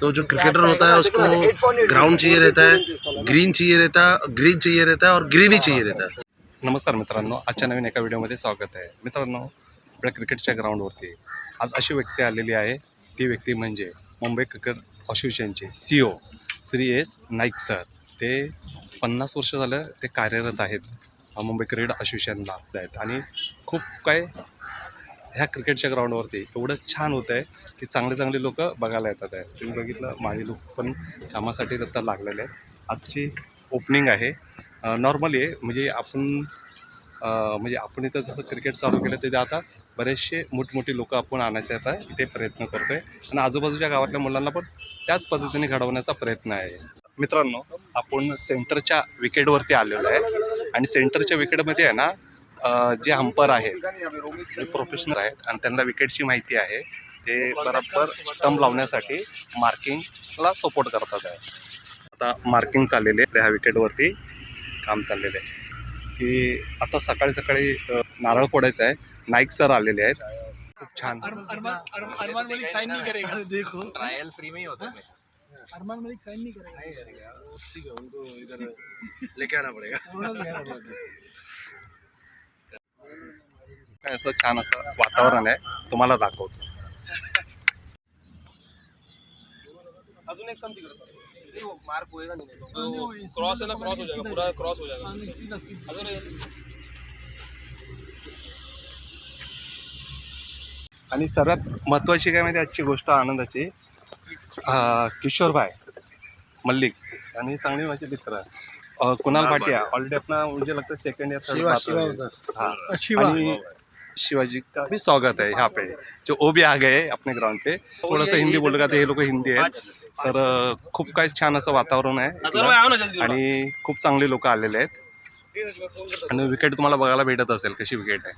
तो जो क्रिकेटर होता है उसको ग्राउंड चाहिए रहता है ग्रीन चाहिए रहता है ग्रीन चाहिए रहता है और ग्रीन ही चाहिए रहता है। नमस्कार मित्रांनो आजच्या नवीन एका व्हिडिओमध्ये स्वागत आहे. मित्रांनो आपल्या क्रिकेटच्या ग्राउंडवरती आज अशी व्यक्ती आलेली आहे. ती व्यक्ती म्हणजे मुंबई क्रिकेट असोसिएशनचे C O Shri S Naik sir. ते पन्नास वर्ष झालं ते कार्यरत आहेत अ, मुंबई क्रिकेट असोसिएशनला आहेत आणि खूप काय ह्या क्रिकेटच्या ग्राउंडवरती एवढं छान होतं आहे की चांगले चांगले लोक बघायला येतात आहे. तुम्ही बघितलं माझे लोक पण कामासाठी आता लागलेले आहेत. आजची ओपनिंग आहे. नॉर्मली आहे म्हणजे आपण म्हणजे आपण इथं जसं क्रिकेट चालू केलं ते आता बरेचसे मोठमोठी लोक आपण आणायचे आता ते प्रयत्न करतो आहे आणि आजूबाजूच्या गावातल्या मुलांना पण त्याच पद्धतीने घडवण्याचा प्रयत्न आहे. मित्रांनो आपण सेंटरच्या विकेटवरती आलेलो आहे. आणि सेंटरच्या विकेटमध्ये आहे ना जे अंपर आहेत जे प्रोफेशनल आहेत आणि त्यांना विकेटची माहिती आहे ते बरोबर स्टंप लावण्यासाठी मार्किंगला सपोर्ट करतात आहे. आता मार्किंग चाललेले आहे ह्या विकेटवरती काम चाललेलं आहे. की आता सकाळी सकाळी नारळ फोडायचं आहे नाईक सर आलेले आहेत. खूप छान. अरमान मलिक साइन नहीं करेगा. देखो. ट्रायल फ्री में ही होता है. अरमान मलिक साइन नहीं करेगा. उनको इधर लेके आना पड़ेगा. काय असं छान असं वातावरण आहे. तुम्हाला दाखवतो. अजून एक समथी करतो. मार्क होएगा नहीं क्रॉस है ना क्रॉस हो जाएगा पूरा क्रॉस हो जाएगा अजून आणि सर्वात महत्त्वाची काय माहिती आजची गोष्ट आनंदाची. किशोरभाई मल्लिक आणि चांगले माझे मित्र. कुणाल भाटिया ऑलरेडी अपना मुझे लगता है सेकंड थर्ड शिवा हो। आणि शिवाजी का भी स्वागत है यहाँ पे जो वो भी आ गए अपने ग्राउंड पे। थोडंसं हिंदी बोललं का ते हे लोक हिंदी आहेत तर खूप काय छान असं वातावरण आहे इथलं. आणि खूप चांगले लोक आलेले आहेत। आणि विकेट तुम्हाला बघायला भेटत असेल कशी विकेट आहे.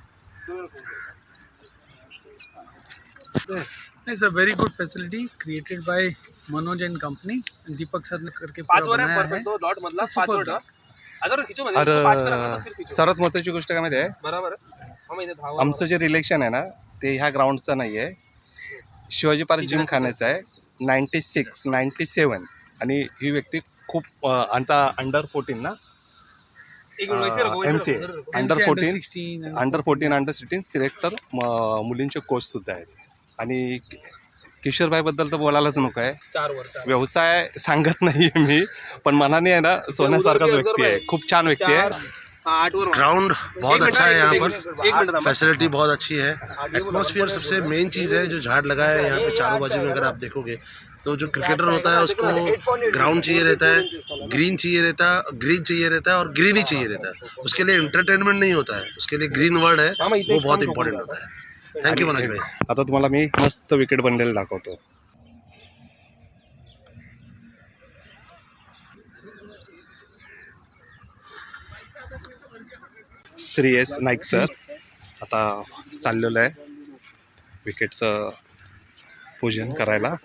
It's a very good facility created by Manoj and company Deepak sir ने करके पाच पूरा वर बनाया परफेक्ट दो डॉट अरे पाच करा, फिर खिचो. सर्वात महत्त्वाची गोष्ट काय माहिती आहे? बरोबर. आमचं जे रिलेक्शन आहे ना ते ह्या ग्राउंडचं नाही आहे शिवाजी पार्क जिम खाण्याचं आहे. नाईन्टी सिक्स नाईन्टी सेवन आणि ही व्यक्ती खूप आता अंडर फोर्टीन ना? M C. Under fourteen 16 and- under fourteen under sixteen selector मुलींचे कोच सुद्धा आहेत. आणि किशोरबाईबद्दल तर बोलायलाच नको आहे. व्यवसाय सांगत नाही मी पण मनाने आहे ना सोन्यासारखाच व्यक्ती आहे. खूप छान व्यक्ती आहे. हा, ग्राउंड बहुत अच्छा है यहाँ पर। फैसिलिटी बहुत अच्छी है। एटमॉस्फेयर सबसे मेन चीज़ है जो झाड़ लगा है यहाँ पे चारों बाजू में अगर आप देखोगे तो जो क्रिकेटर होता है उसको ग्राउंड चाहिए रहता है ग्रीन चाहिए रहता है ग्रीन चाहिए रहता है और ग्रीन ही चाहिए रहता है। उसके लिए एंटरटेनमेंट नहीं होता है उसके लिए ग्रीन वर्ड है वो बहुत इंपॉर्टेंट होता है। थैंक यू मनोज भाई। आता तुम्हाला मी मस्त विकेट बनलेलं दाखवतो. Shri S Naik sir. आता चाललेलं आहे विकेटचं पूजन करायला.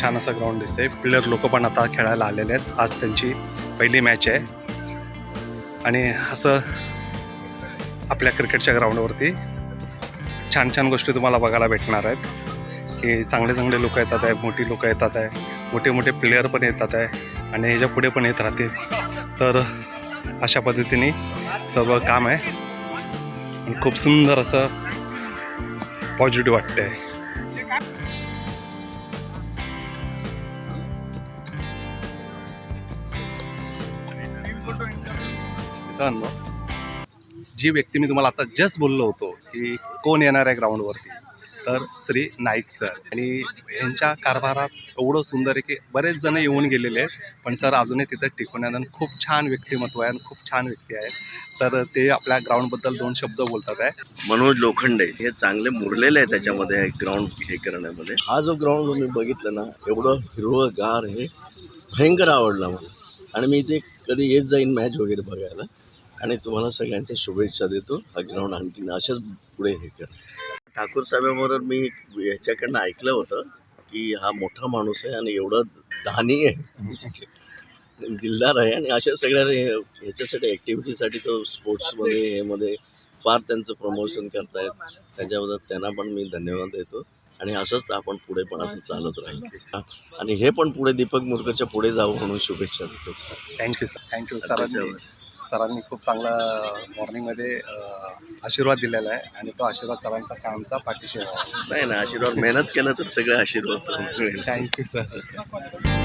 छान असं ग्राउंड दिसतंय. प्लेयर लोक पण आता खेळायला आलेले आहेत. आज त्यांची पहिली मॅच आहे. आणि असं आपल्या क्रिकेटच्या ग्राउंडवरती छान छान गोष्टी तुम्हाला बघायला भेटणार आहेत. की चांगले चांगले लोक येतात आहे मोठी लोक येतात आहे मोठे मोठे प्लेयर पण येतात आहे आणि ह्याच्या पुढे पण येत राहतील. तर अशा पद्धतीने सर्व काम आहे. आणि खूप सुंदर असं पॉझिटिव्ह वाटतंय. जी व्यक्ती मी तुम्हाला आता जस्ट बोललो होतो की कोण येणार आहे ग्राउंडवरती तर श्री नाईक सर. आणि यांच्या कारभारात एवढं सुंदर आहे की बरेच जण येऊन गेलेले आहेत पण सर अजूनही तिथं टिकून आहेत आणि खूप छान व्यक्तिमत्व आहे आणि खूप छान व्यक्ती आहेत तर ते आपल्या ग्राउंडबद्दल दोन शब्द बोलतात आहे. मनोज लोखंडे हे चांगले मुरलेले आहे त्याच्यामध्ये ग्राउंड हे करण्यामध्ये. हा जो ग्राउंड मी बघितलं ना एवढं हिरवंगार हे भयंकर आवडला मला. आणि मी इथे कधी येत जाईन मॅच वगैरे बघायला. आणि तुम्हाला सगळ्यांच्या शुभेच्छा देतो. हा ग्राउंड आणखीन अशाच पुढे हे कर. ठाकूर साहेबाबरोबर मी ह्याच्याकडनं ऐकलं होतं की हा मोठा माणूस आहे आणि एवढं दानी आहे. दिलदार आहे आणि अशा सगळ्या ह्याच्यासाठी ॲक्टिव्हिटीसाठी तो स्पोर्ट्समध्ये हे मध्ये फार त्यांचं प्रमोशन करतायत. त्याच्याबद्दल त्यांना पण मी धन्यवाद देतो. आणि असंच आपण पुढे पण असं चालत राहील आणि हे पण पुढे दीपक मुरकरच्या पुढे जावं म्हणून शुभेच्छा देतो. थँक्यू सर थँक्यू सरांनी. सरांनी खूप चांगला मॉर्निंगमध्ये आशीर्वाद दिलेला आहे आणि तो आशीर्वाद सरांचा कामचा पाठीशी नाही ना आशीर्वाद मेहनत केलं तर सगळे आशीर्वाद मिळेल. Thank you sir